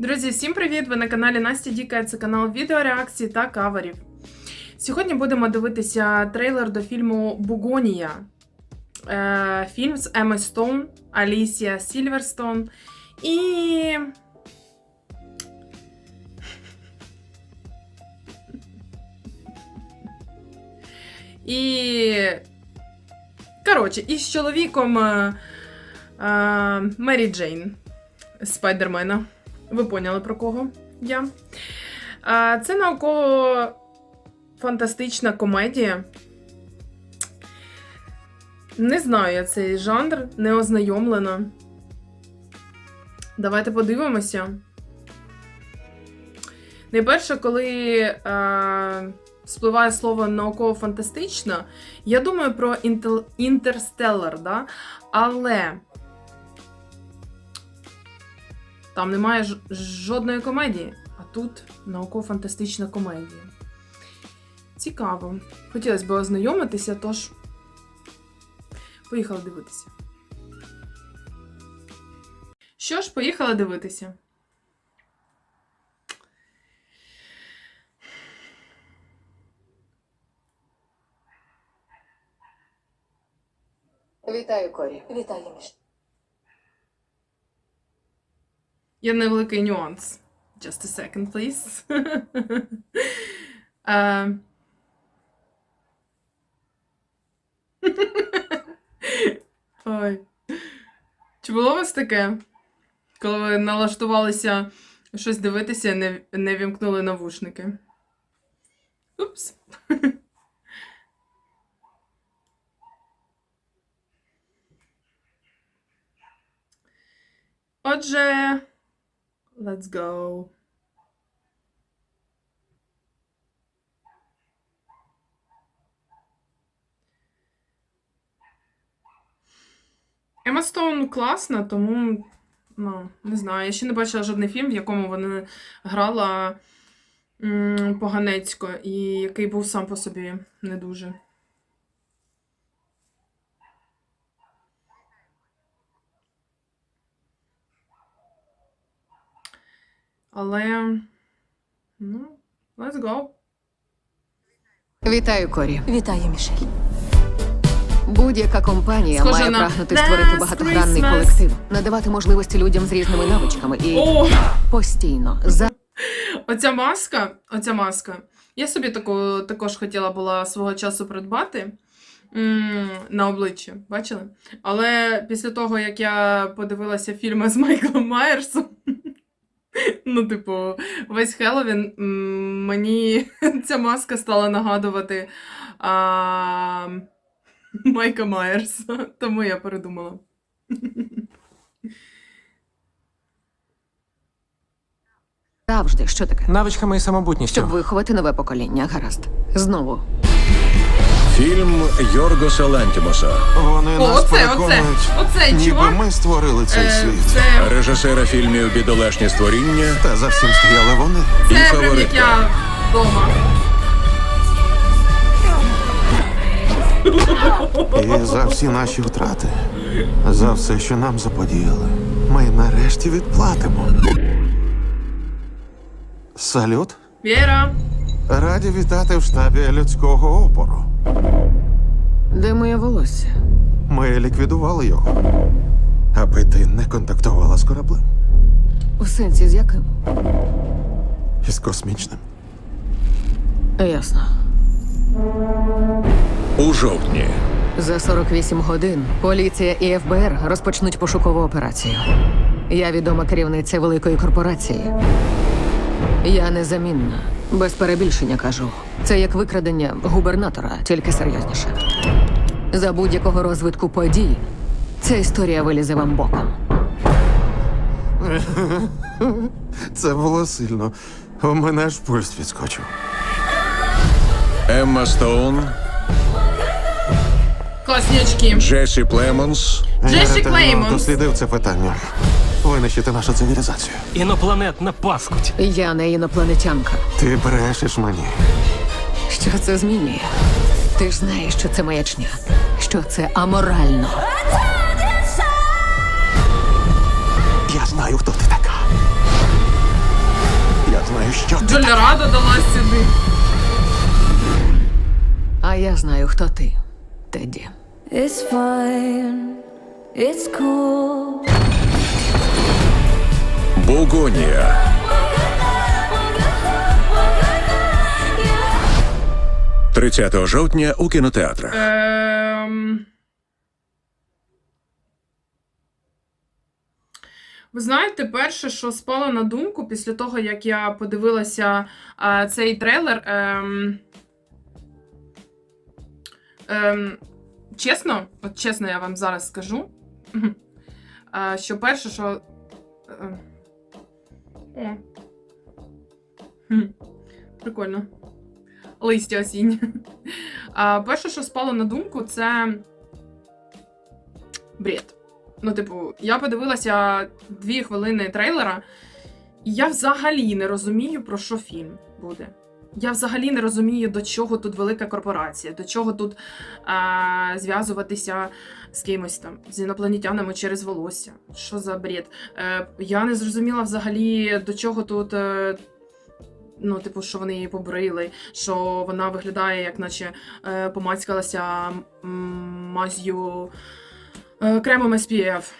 Друзі, всім привіт! Ви на каналі Настя Діка. Це канал відеореакцій та каверів. Сьогодні будемо дивитися трейлер до фільму Бугонія. Е, фільм з Еми Стоун, Алісія Сільверстон і. І. Коротше, і з чоловіком е, е, Мері Джейн Спайдермена. Ви поняли про кого я. Це науково-фантастична комедія. Не знаю я цей жанр, не ознайомлена. Давайте подивимося. Найперше, коли е, спливає слово науково-фантастична, я думаю про інтерстеллар, да? але там немає жодної комедії, а тут науково-фантастична комедія. Цікаво. Хотілося б ознайомитися, тож поїхали дивитися. Що ж, поїхали дивитися. Вітаю, Корі. Вітаю, Міш. Є невеликий нюанс. Just a second, please. Е, Ой. Чи було у вас таке? Коли ви налаштувалися щось дивитися, не, не вімкнули навушники? Упс. Отже, let's go. Ема Стоун класна, тому ну, не знаю. Я ще не бачила жодний фільм, в якому вона грала поганецько, і який був сам по собі не дуже. Але. Ну, let's go. Вітаю, Корі. Вітаю, Мішель. Будь-яка компанія Схоже має на прагнути створити багатогранний Christmas. колектив, надавати можливості людям з різними навичками і О! постійно за Оця маска, оця маска. Я собі таку також хотіла була свого часу придбати м, на обличчя, бачили? Але після того, як я подивилася фільми з Майклом Майерсом, ну, типу, весь Хеллоуін, мені ця маска стала нагадувати а, Майка Майерса. Тому я передумала. завжди. Що таке? Навичками і самобутністю. Щоб виховати нове покоління. Гаразд. Знову. Фільм Йоргоса Лантімоса, Вони О, нас оце, переконують, оце, оцей ніби чувак. ми створили цей Е, світ. це режисера фільмів Бідолашні створіння Та за всім стояли вони. і це прям як фаворитка. я вдома. І за всі наші втрати, за все, що нам заподіяли, ми нарешті відплатимо. Салют. Віра. Раді вітати в штабі людського опору. Де моє волосся? Ми ліквідували його, аби ти не контактувала з кораблем У сенсі з яким? із космічним. Ясно. у жовтні. За 48 годин поліція і ФБР розпочнуть пошукову операцію. Я відома керівниця великої корпорації. Я незамінна. Без перебільшення кажу. Це як викрадення губернатора, тільки серйозніше. За будь-якого розвитку подій ця історія вилізе вам боком. Це було сильно. У мене аж пульс відскочив. Емма Стоун, Класні очки. Джесі Племонс, Джесі Я ретельно Клеймонс. дослідив це питання винищити нашу цивілізацію. Інопланетна паскуть. Я не інопланетянка. Ти брешеш мені. Що це змінює? Ти ж знаєш, що це маячня, що це аморально. Я знаю, хто ти така. Я знаю, що ти. Джолірада дала сюди. А я знаю, хто ти, Теді. It's fine. It's cool. Бугонія. 30 жовтня у кінотеатрах. Ем... Ви знаєте, перше, що спало на думку після того, як я подивилася а, цей трейлер. Ем... Ем... Чесно, от чесно, я вам зараз скажу. а, що перше, що. Е... Хм. Прикольно. Листя осіннє. А, перше, що спало на думку, це бред. Ну, типу, я подивилася дві хвилини трейлера, і я взагалі не розумію, про що фільм буде. Я взагалі не розумію, до чого тут велика корпорація, до чого тут а, зв'язуватися з кимось там, з інопланетянами через волосся. Що за бред? Е, я не зрозуміла взагалі, до чого тут. Е, Ну, типу, що вони її побрили, що вона виглядає, як наче е, помацькалася маз'ю е, кремом SPF.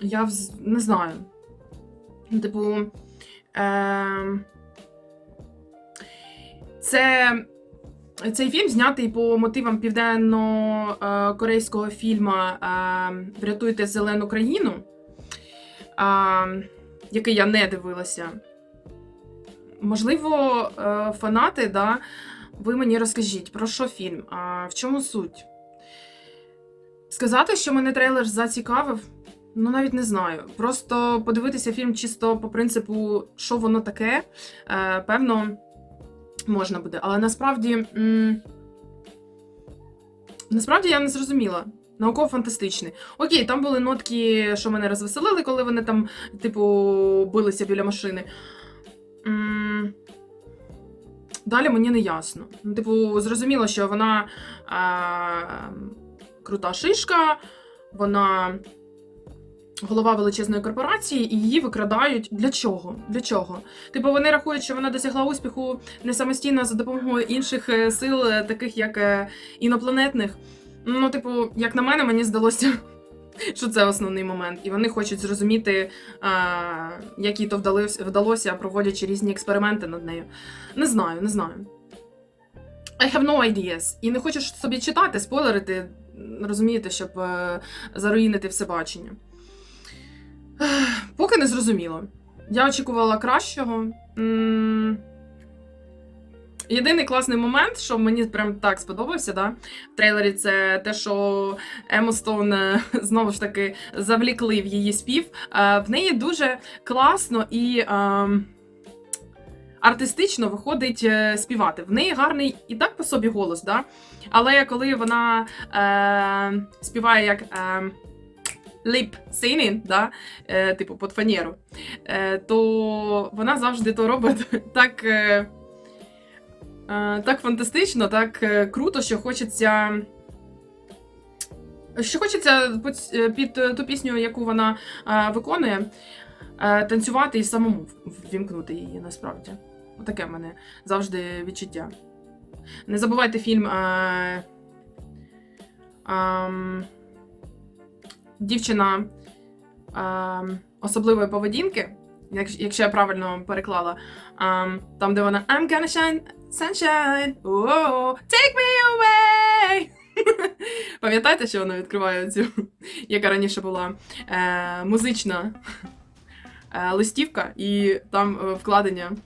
Я вз... не знаю. Ну, Типу, е, це, цей фільм знятий по мотивам південно-корейського фільму е, Врятуйте зелену країну, е, який я не дивилася. Можливо, е, фанати, да, ви мені розкажіть, про що фільм? В чому суть? Сказати, що мене трейлер зацікавив, ну навіть не знаю. Просто подивитися фільм чисто по принципу, що воно таке, певно, можна буде. Але насправді. М- насправді я не зрозуміла. Науково-фантастичний. Окей, там були нотки, що мене розвеселили, коли вони там, типу, билися біля машини. М, Далі мені не ясно. Ну, типу, зрозуміло, що вона е, крута шишка, вона голова величезної корпорації, і її викрадають. Для чого? Для чого? Tипу, вони рахують, що вона досягла успіху не самостійно за допомогою інших е, сил, е, таких як е, інопланетних. Ну, типу, як на мене, мені здалося. Що це основний момент, і вони хочуть зрозуміти, а, як їй то вдалося, проводячи різні експерименти над нею. Не знаю, не знаю. I have no ideas. І не хочу собі читати, спойлерити, розумієте, щоб заруїнити все бачення. Поки не зрозуміло. Я очікувала кращого. Єдиний класний момент, що мені прям так сподобався, да, в трейлері, це те, що Ему Стоун е, знову ж таки завлікли в її спів. Е, В неї дуже класно і е, артистично виходить е, співати. В неї гарний і так по собі голос, да? але коли вона е, співає як. Е, Lip singing, да? е, типу під фанеру, е, то вона завжди то робить так, е, е, так фантастично, так е, круто, що хочеться. Що хочеться під- е, ту пісню, яку вона е, виконує, е, танцювати і самому ввімкнути її насправді. Отаке в мене завжди відчуття. Не забувайте фільм. Е, ем, дівчина ем, особливої поведінки, як- якщо я правильно переклала, ем, там, де вона I'm gonna shine, sunshine, oh, take me away. Пам'ятаєте, що вона відкриває цю, яка раніше була е, музична е, листівка, і там е, вкладення е,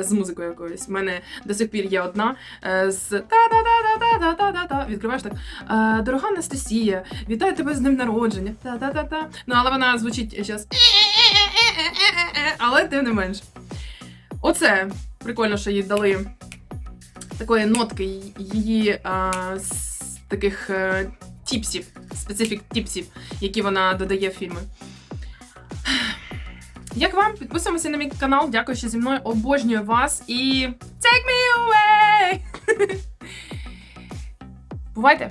з музикою якоюсь. У мене до сих пір є одна е, з та-та-та-та-та-та-та. Відкриваєш так. Е, Дорога Анастасія, вітаю тебе з днем народження. Та-та-та-та. Ну, але вона звучить зараз. Але тим не менш. Оце прикольно, що їй дали такої нотки її а, з таких е, тіпсів, специфік тіпсів, які вона додає в фільми. Як вам? Підписуємося на мій канал. Дякую, що зі мною обожнюю вас і take me away! Бувайте!